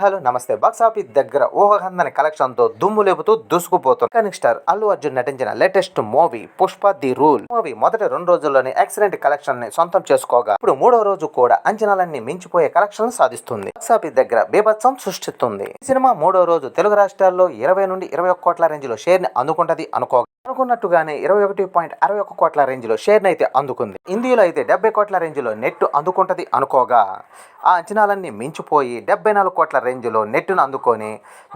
Hello నమస్తే. Box office దగ్గర ఊహకందని కలెక్షన్తో దుమ్ము లేపుతూ దూసుకుపోతుంది కనిక్ స్టార్ అల్లు అర్జున్ నటించిన latest movie Pushpa the rule. Movie మొదటి రెండు రోజుల్లోనే ఎక్సలెంట్ కలెక్షన్ని సొంతం చేసుకోగా ఇప్పుడు మూడో రోజు కూడా అంచనాలన్నీ మించిపోయే కలెక్షన్ సాధిస్తుంది. బాక్స్ ఆఫీస్ దగ్గర బీభత్సం సృష్టిస్తుంది. ఈ సినిమా మూడో రోజు తెలుగు రాష్ట్రాల్లో ఇరవై నుండి ఇరవై ఒక్క కోట్ల రేంజ్లో షేర్ని అందుకుంటది అనుకోగా అనుకున్నట్టుగానే ఇరవై ఒకటి పాయింట్ అరవై ఒక్క కోట్ల రేంజ్లో షేర్ అయితే అందుకుంది. హిందీలో అయితే డెబ్బై కోట్ల రేంజ్లో నెట్ అందుకుంటది అనుకోగా ఆ అంచనాలన్నీ మించిపోయి డెబ్బై నాలుగు కోట్ల రేంజ్లో అందుకొని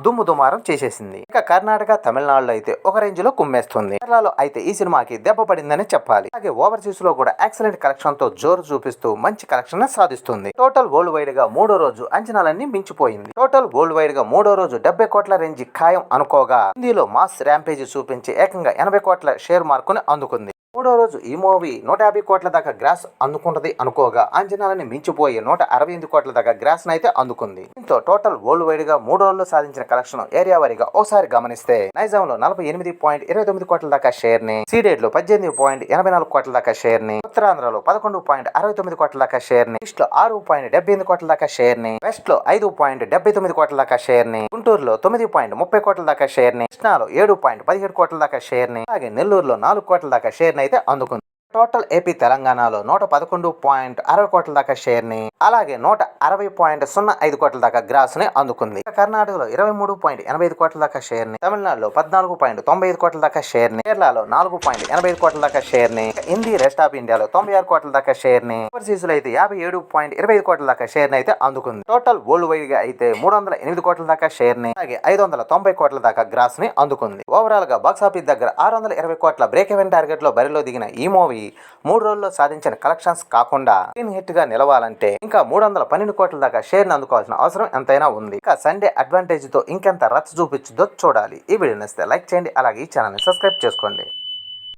దుమ్ము దుమారం చేసేసింది. ఇక కర్ణాటక తమిళనాడులో అయితే ఒక రేంజ్లో కుమ్మేస్తుంది. కేరళలో అయితే ఈ సినిమాకి దెబ్బ పడిందని చెప్పాలి. అలాగే ఓవర్సీస్లో కూడా ఎక్సలెంట్ కలెక్షన్తో జోరు చూపిస్తూ మంచి కలెక్షన్ సాధిస్తుంది. టోటల్ వరల్డ్ వైడ్గా మూడో రోజు అంచనాలన్నీ మించిపోయింది. టోటల్ వరల్డ్ వైడ్గా మూడో రోజు డెబ్బై కోట్ల రేంజ్ ఖాయం అనుకోగా హిందీలో మాస్ ర్యాంపేజ్ చూపించి ఏకంగా ఎనభై కోట్ల షేర్ మార్కుని అందుకుంది. మూడో రోజు ఈ మూవీ నూట యాభై కోట్ల దాకా గ్రాస్ అందుకుంటది అనుకోగా అంచనాలని మించిపోయి నూట అరవై ఎనిమిది కోట్ల దాకా గ్రాస్ అయితే అందుకుంది దీంతో టోటల్ వరల్డ్ వైడ్గా మూడు రోజుల్లో సాధించిన కలెక్షన్ ఏరియా వారీగా ఒకసారి గమనిస్తే నైజాం లో నలభై ఎనిమిది పాయింట్ ఇరవై తొమ్మిది కోట్ల దాకా షేర్ని సీడెడ్లో పద్దెనిమిది పాయింట్ ఎనభై నాలుగు కోట్ల దాకా షేర్ని ఉత్తరాంధ్రలో పదకొండు పాయింట్ అరవై తొమ్మిది కోట్ల దాకా షేర్ని ఈస్ట్లో ఆరు పాయింట్ డెబ్బై ఎనిమిది కోట్ల దాకా షేర్ని వెస్ట్లో ఐదు పాయింట్ డెబ్బై తొమ్మిది కోట్ల దాకా షేర్ని గుంటూరులో తొమ్మిది పాయింట్ ముప్పై కోట్ల దాకా షేర్ని కృష్ణాలో ఏడు పాయింట్ పదిహేడు కోట్ల దాకా షేర్ని అలాగే నెల్లూరులో నాలుగు కోట్ల దాకా షేర్ని అయితే అందుకుంది టోటల్ ఏపీ తెలంగాణలో నూట పదకొండు పాయింట్ అరవై కోట్ల దాకా షేర్ని అలాగే నూట అరవై పాయింట్ సున్నా ఐదు కోట్ల దాకా గ్రాస్ని అందుకుంది. కర్ణాటకలో ఇరవై మూడు పాయింట్ ఎనభై ఐదు కోట్ల దాకా షేర్ని తమిళనాడులో పద్నాలుగు పాయింట్ తొంభై ఐదు కోట్ల దాకా షేర్ని కేరళలో నాలుగు పాయింట్ ఎనభై ఐదు కోట్ల దాకా షేర్ని హిందీ రెస్ట్ ఆఫ్ ఇండియాలో తొంభై ఆరు కోట్ల దాకా షేర్ని ఓవర్సీస్లో అయితే యాభై ఏడు పాయింట్ ఇరవై ఐదు కోట్ల దాకా షేర్ని అయితే అందుకుంది. టోటల్ వరల్డ్ వైడ్గా అయితే మూడు వందల ఎనిమిది కోట్ల దాకా షేర్ని అలాగే ఐదు వందల తొంభై కోట్ల దాకా గ్రాస్ని అందుకుంది. ఓవరాల్గా బాక్స్ ఆఫీస్ దగ్గర ఆరు వందల ఇరవై కోట్ల బ్రేక్ ఎవెన్ టార్గెట్లో బరిలో దిగిన ఈ మూవీ మూడు రోజుల్లో సాధించిన కలెక్షన్స్ కాకుండా స్క్రీన్ హిట్గా నిలవాలంటే ఇంకా మూడు వందల పన్నెండు కోట్ల దాకా షేర్ అందుకోవాల్సిన అవసరం ఎంతైనా ఉంది. ఇంకా సండే అడ్వాంటేజ్తో ఇంకెంత రచ్చ చూపించుదో చూడాలి. ఈ వీడియో నచ్చితే లైక్ చేయండి అలాగే ఈ ఛానల్ని సబ్స్క్రైబ్ చేసుకోండి.